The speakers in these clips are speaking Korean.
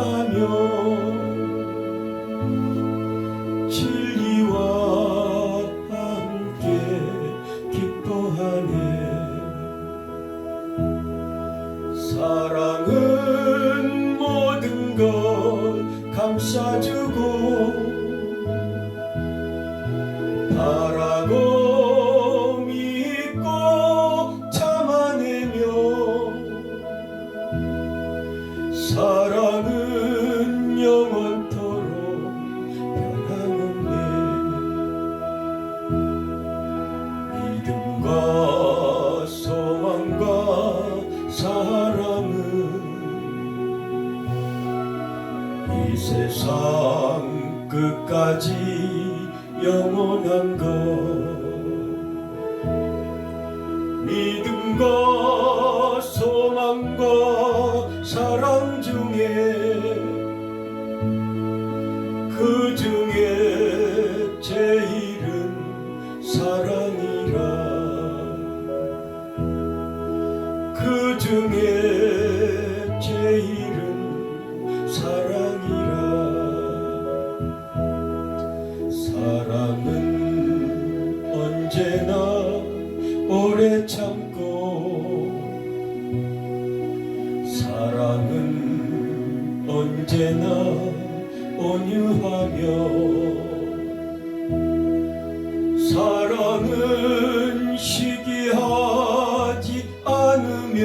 며 진리와 함께 기뻐하네. 사랑은 모든 것 감싸주고 바라고 믿고 참아내며 사랑을 소망과 사랑은 이 세상 끝까지 영원한 것. 믿음과 소망과 사랑 중에 언제나 오래 참고 사랑은 언제나 온유하며 사랑은 시기하지 않으며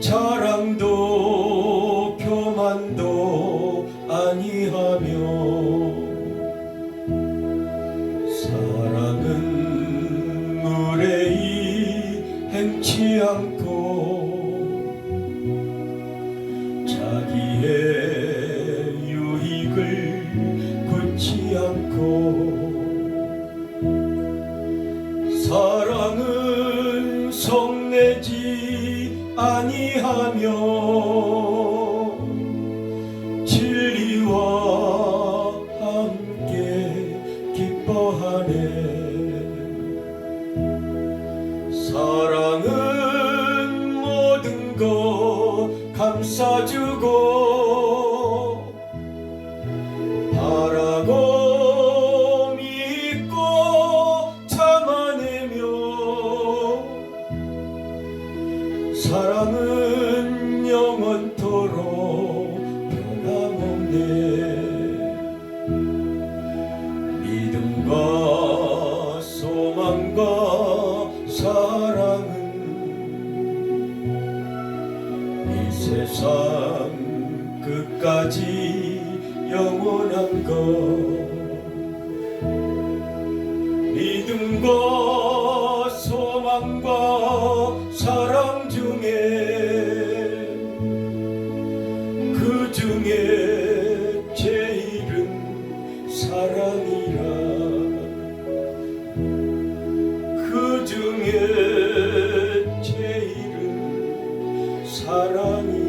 자랑도 교만도 아니하며 행치 않고 자기의 유익을 굳지 않고 사랑은 성내지 아니하며 진리와 함께 기뻐하네. 사랑 은 모든 것 감싸주고 바라고 믿고 참아내며 사랑은 영원토록 변함없네. 믿음과 끝까지 영원한 것. 믿음과 소망과 사랑 중에 그 중에 제일은 사랑이라. 그 중에 제일은 사랑이라.